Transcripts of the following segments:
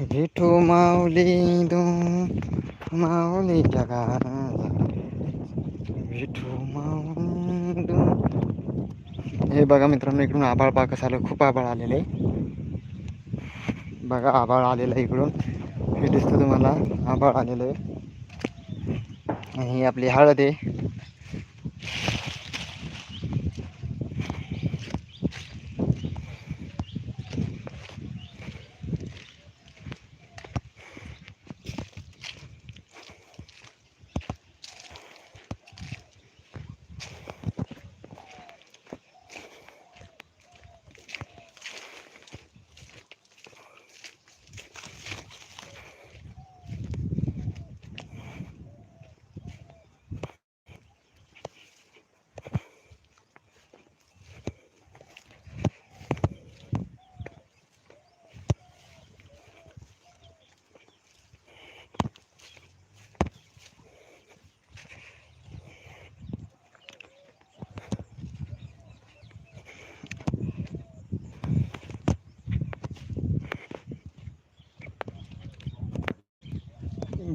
विठू माऊली दो माऊली जगा विठू माऊली दो हे बघा मित्रांनो इकडून आभाळ पा कसं खूप आभाळ आलेलं आहे बघा आभाळ आलेलं आहे इकडून हे दिसतं तुम्हाला आभाळ आलेलं आहे आणि ही आपली हळद आहे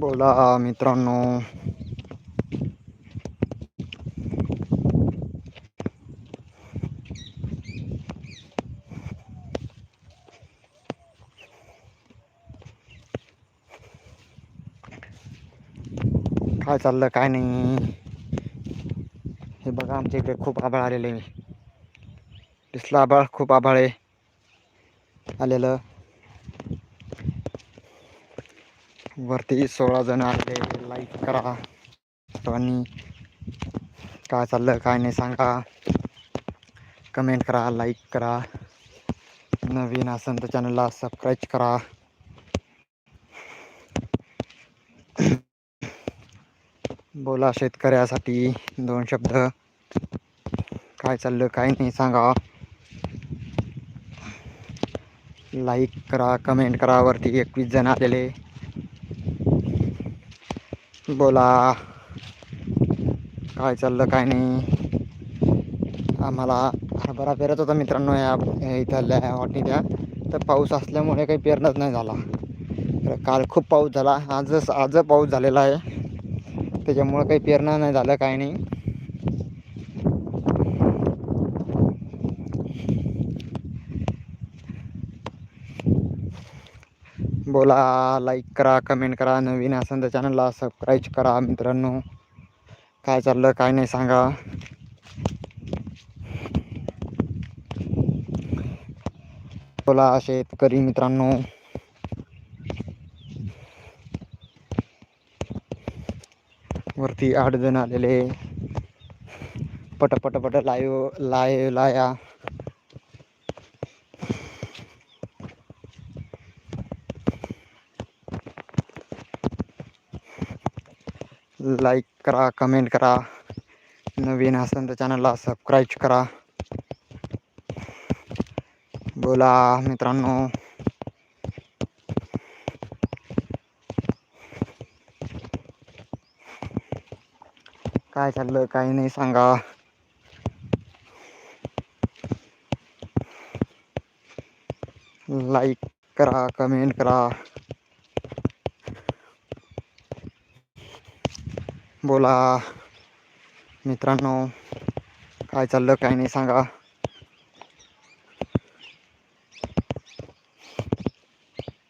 बोला मित्रांनो ah, काय चाललं काय नाही. हे बघा आमच्या इकडे खूप आभाळ आलेलं आहे. दिसलं आभाळ खूप आभाळ आहे. आलेलं. वरती सोळा जण आले लाईक करा. आणि काय चाललं काय नाही सांगा. कमेंट करा लाईक करा. नवीन असेल तर चॅनलला सबस्क्राईब करा. बोला शेतकऱ्यासाठी दोन शब्द. काय चाललं काय नाही सांगा. लाईक करा कमेंट करा. वरती एकवीस जण आलेले. बोला. काय चाललं काय नाही. आम्हाला हरभरा पेरत होता मित्रांनो या इथल्या वाटी त्या तर पाऊस असल्यामुळे काही पेरणंच नाही झाला. तर काल खूप पाऊस झाला. आजच आज पाऊस झालेला आहे. त्याच्यामुळं काही पेरणं नाही झालं काय नाही. बोला लाईक करा कमेंट करा नवीन असेल तर चॅनलला सबस्क्राईब करा मित्रांनो. काय चाललं काय नाही सांगा. बोला शेतकरी मित्रांनो. वरती आठ जण आलेले. पट पट पट लाईव लाय लाया. लाईक करा कमेंट करा, नवीन असेल तर चॅनलला सबस्क्राईब करा. बोला चाललं काही नाही सांगा. लाईक करा कमेंट करा. बोला. मित्रांनो काय चाललं काय नाही सांगा.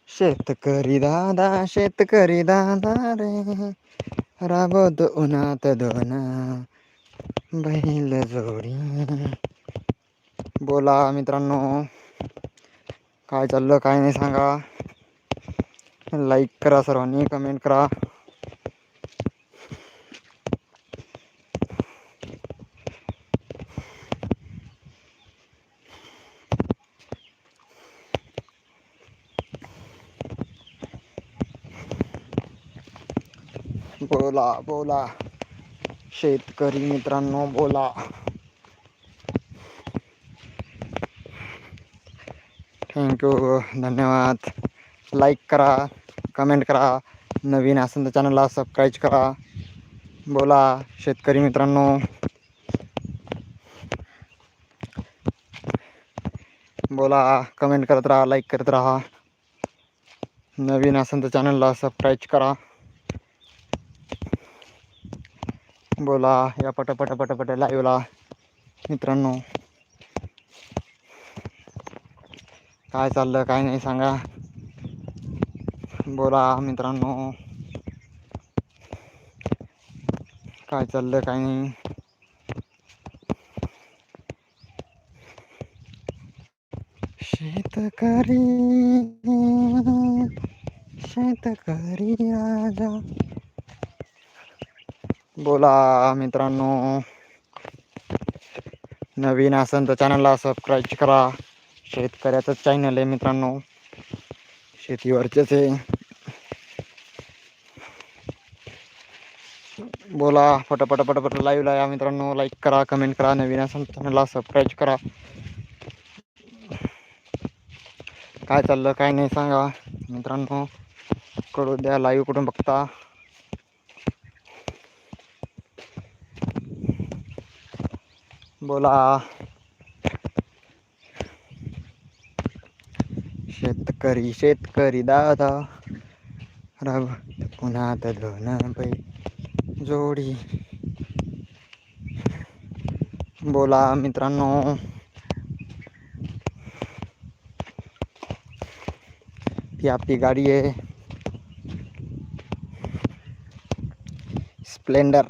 शेतकरी दादा शेतकरी दादा रे. राबत उन्हात दोन बैल जोडी. बोला मित्रांनो काय चाललं काय नाही सांगा. लाईक करा सर्वांनी कमेंट करा. बोला बोला. शेतकरी मित्रांनो, बोला. थँक्यू धन्यवाद. लाईक करा कमेंट करा. नवीन असेल तर चॅनलला सबस्क्राईब करा. बोला, शेतकरी मित्रांनो. बोला कमेंट करत राहा लाईक करत राहा. नवीन असेल तर चॅनलला सबस्क्राईब करा. बोला या पटापटा पटापटा लाईव्हला मित्रांनो. काय चाललं काय नाही सांगा. बोला मित्रांनो. काय चाललं काय नाही. शेतकरी शेतकरी राजा. बोला मित्रांनो. नवीन असेल तर चॅनलला सबस्क्राईब करा. शेतकऱ्याचंच चॅनल आहे मित्रांनो. शेतीवरचेच आहे. बोला फटाफट पटापट लाईव्हला या मित्रांनो. लाईक करा कमेंट करा. नवीन असेल तर चॅनलला सबस्क्राईब करा. काय चाललं काय नाही सांगा. मित्रांनो कळू द्या लाईव्ह कुठून बघता? बोला। शेतकरी शेतकरी दादा। रव पुन्हा धन पै जोडी। बोला मित्रांनो। ती आपली गाडी आहे. स्प्लेंडर.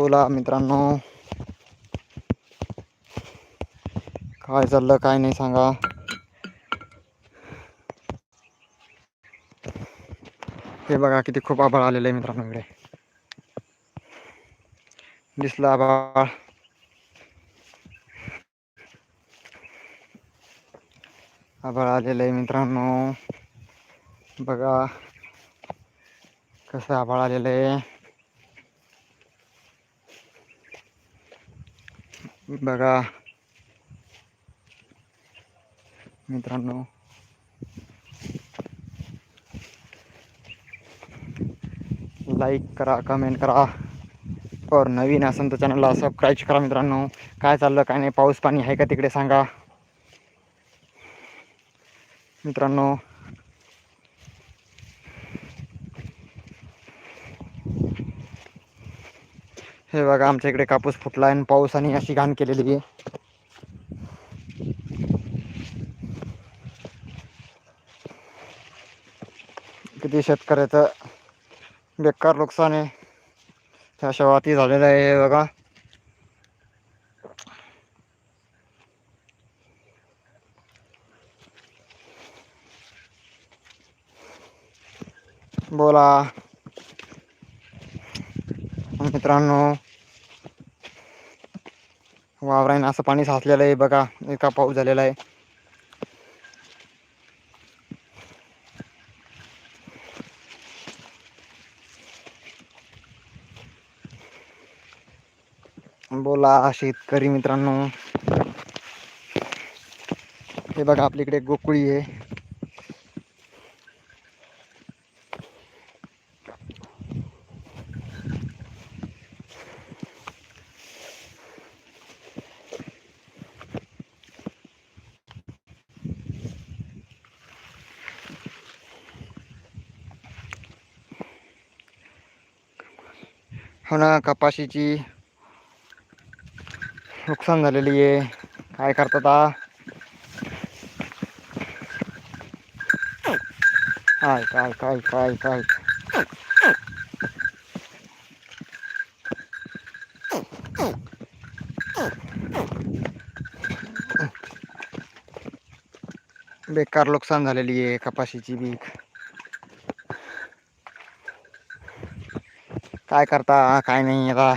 बोला मित्रांनो. काय चाललं काय नाही सांगा. हे बघा किती खूप आभाळ आलेलं आहे मित्रांनो इकडे. दिसलं आभाळ. आभाळ आलेलं आहे मित्रांनो. बघा कसं आभाळ आलेलं आहे. बघा. मित्रांनो. करा कमेंट करा. और नवीन असेल तर चॅनलला सबस्क्राईब करा मित्रांनो. काय चाललं, काय नाही, पाऊस पाणी आहे का तिकडे सांगा. मित्रांनो हे बघा आमच्या इकडे कापूस फुटला आणि पावसाने अशी घाण केलेली आहे. किती शेतकऱ्याचं बेकार नुकसान आहे. ह्या वाती झालेलं आहे बघा. बोला. मित्रांनो. वावराने असं पाणी साचलेलं आहे. बघा, एका पाऊस झालेला बोला, शेतकरी मित्रांनो. हे बघा, आपल्या इकडे गोकुळी आहे. हो ना कपाशीची नुकसान झालेली आहे. काय करतात आ काय काय काय काय काय? बेकार नुकसान झालेली आहे कपाशीची बीक काय करता? काय नाही आता.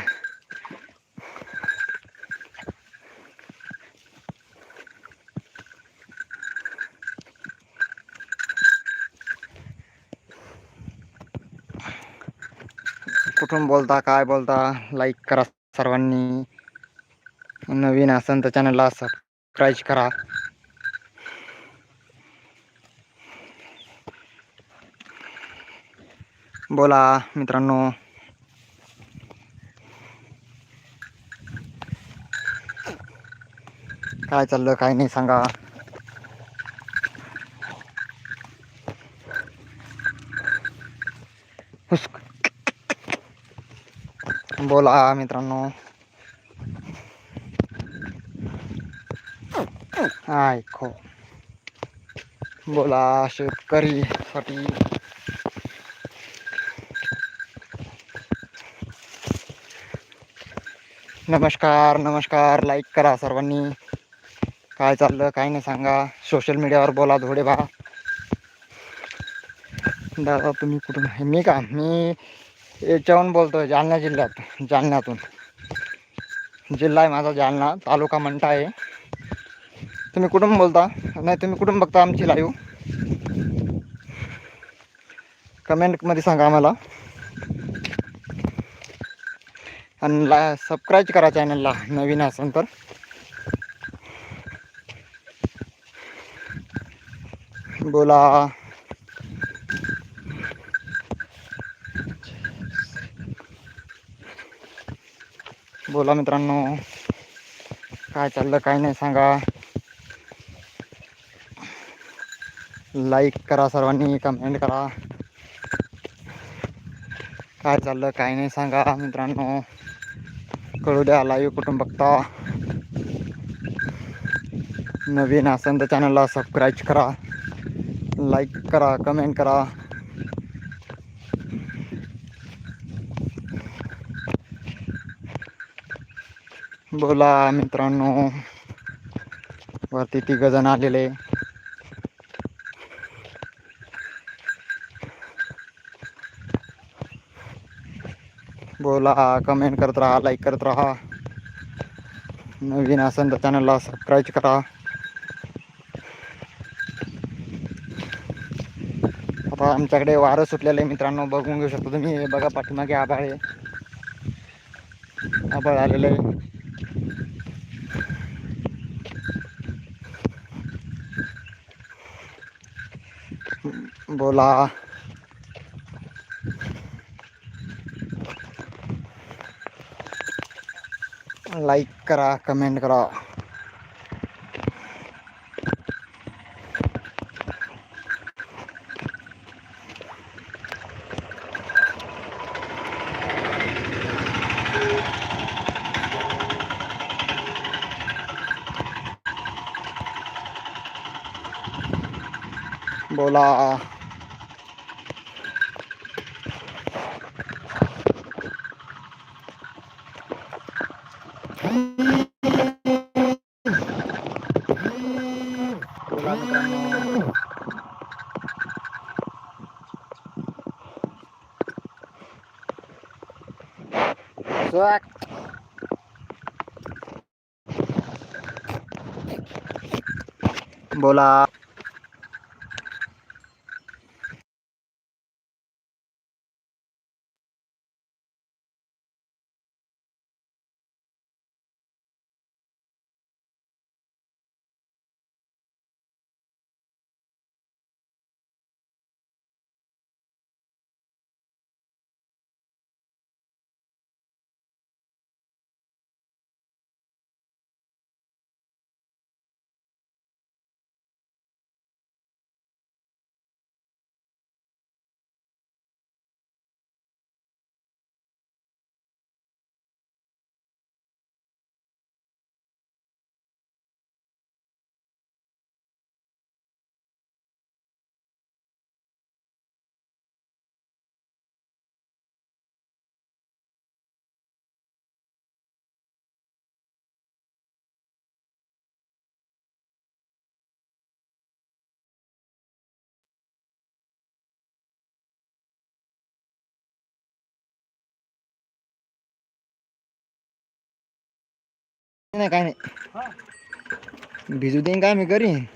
कुठून बोलता, काय बोलता? लाईक करा सर्वांनी. नवीन असेल तर चॅनलला सबस्क्राईब करा. बोला मित्रांनो. काय चाललं काय नाही सांगा. बोला मित्रांनो. ऐको. बोला शेतकरी साठी नमस्कार नमस्कार. लाईक करा सर्वांनी. काय चाललं काय नाही सांगा. सोशल मीडियावर बोला धोडे बा दादा तुम्ही कुठून आहे? मी का? मी याच्याहून बोलतो जालना जिल्ह्यात जालन्यातून. जिल्हा आहे माझा जालना तालुका मंठा आहे. तुम्ही कुठून बोलता? नाही तुम्ही कुठून बघता आमची लाईव्ह कमेंटमध्ये सांगा आम्हाला. आणि ला सबस्क्राईब करा चॅनलला नवीन असेल तर. बोला. बोला मित्रांनो काय चाललं काय नाही सांगा. लाईक करा सर्वांनी कमेंट करा. काय चाललं काय नाही सांगा मित्रांनो. कळू द्या लाईव्ह कुठून बघता. नवीन असेल तर चॅनलला सबस्क्राईब करा. लाईक करा कमेंट करा। बोला मित्रांनो, वरती जण आलेले. बोला कमेंट करत राहा लाईक करत राहा. नवीन असेल तर चॅनलला सबस्क्राईब करा. आमच्याकडे वारं सुटलेलं आहे मित्रांनो. घेऊ शकता तुम्ही. हे बघा, पाठीमागे आहे. आभाळ आलेलं आहे. बोला. लाईक करा, कमेंट करा. mula Suck. Bola કાંઈ નહીં. બીજું દિન કાંઈ કરી